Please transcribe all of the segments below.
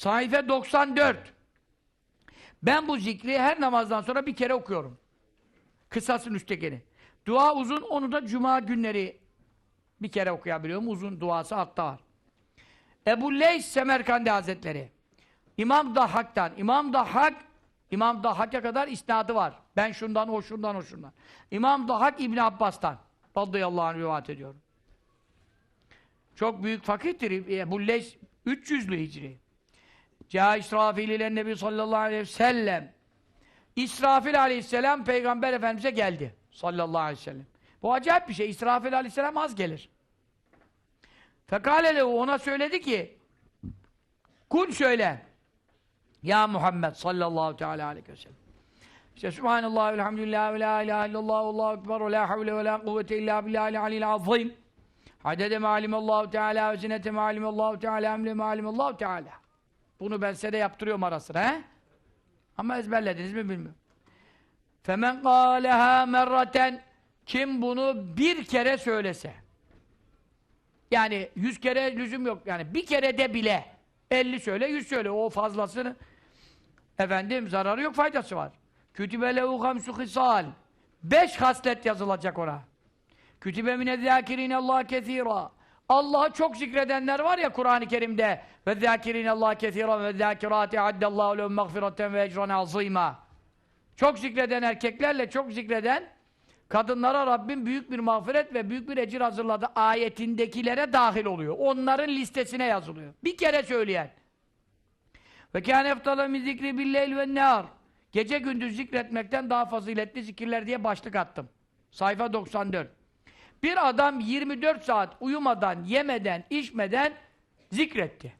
Sayfa 94. Ben bu zikri her namazdan sonra bir kere okuyorum. Kısasın üsttekini. Dua uzun, onu da cuma günleri bir kere okuyabiliyorum. Uzun duası altta var. Ebu Leys Semerkandi Hazretleri. İmam Dahhak'tan. İmam Dahhak, İmam Dahhak'a kadar isnadı var. Ben şundan, o şundan, o şundan. İmam Dahhak İbni Abbas'tan. Radıyallahu anh rivayet ediyorum. Çok büyük fakihtir. Ebu Leys 300'lü hicri. Ca İsrafil ile Nebi sallallahu aleyhi ve sellem. İsrafil aleyhisselam Peygamber Efendimiz'e geldi. Sallallahu aleyhi ve sellem. Bu acayip bir şey. İsrafil aleyhisselam az gelir. Fekale lehu ona söyledi ki Kul söyle. Ya Muhammed sallallahu teala aleyhi ve sellem. İşte Subhanallah, elhamdülillah, ve la ilahe illallah, allahu ekber, ve la havle ve la kuvvete illa billahi aliyyil azim. Hadede ma'alimallahu teala ve zinete ma'alimallahu teala emre ma'alimallahu teala. Bunu ben size de yaptırıyorum ara sıra. He? Ama ezberlediniz mi bilmiyorum. Femen kâleha merraten kim bunu bir kere söylese yani yüz kere lüzum yok yani bir kere de bile elli söyle yüz söyle o fazlasını efendim zararı yok faydası var kütübe lehu hamsu hisal beş haslet yazılacak ona kütübe mine zâkirine Allah kesira Allah'ı çok zikredenler var ya Kur'an-ı Kerim'de. Ve zâkirîne Allah kethîrâ ve zâkirâti addallâhu lehum mağfireten ve ecran azîmâ. Çok zikreden erkeklerle çok zikreden kadınlara Rabbim büyük bir mağfiret ve büyük bir ecir hazırladı ayetindekilere dahil oluyor. Onların listesine yazılıyor. Bir kere söyleyen. Ve kâne eftala min zikri billeyl ve nâr. Gece gündüz zikretmekten daha faziletli zikirler diye başlık attım. Sayfa 94. Bir adam 24 saat uyumadan, yemeden, içmeden zikretti.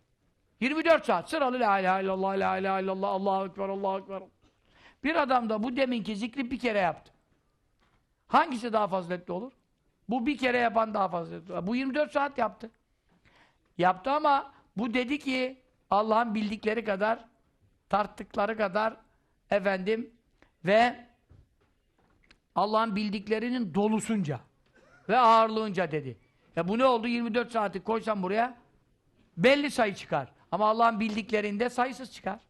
24 saat sıralı la ilahe illallah, la ilahe illallah, Allahu ekber, Allahu ekber. Bir adam da bu deminki zikri bir kere yaptı. Hangisi daha faziletli olur? Bu bir kere yapan daha faziletli olur. Bu 24 saat yaptı. Yaptı ama bu dedi ki Allah'ın bildikleri kadar, tarttıkları kadar efendim ve Allah'ın bildiklerinin dolusunca ve ağırlığınca dedi. Ya bu ne oldu? 24 saati koysam buraya belli sayı çıkar. Ama Allah'ın bildiklerinde sayısız çıkar.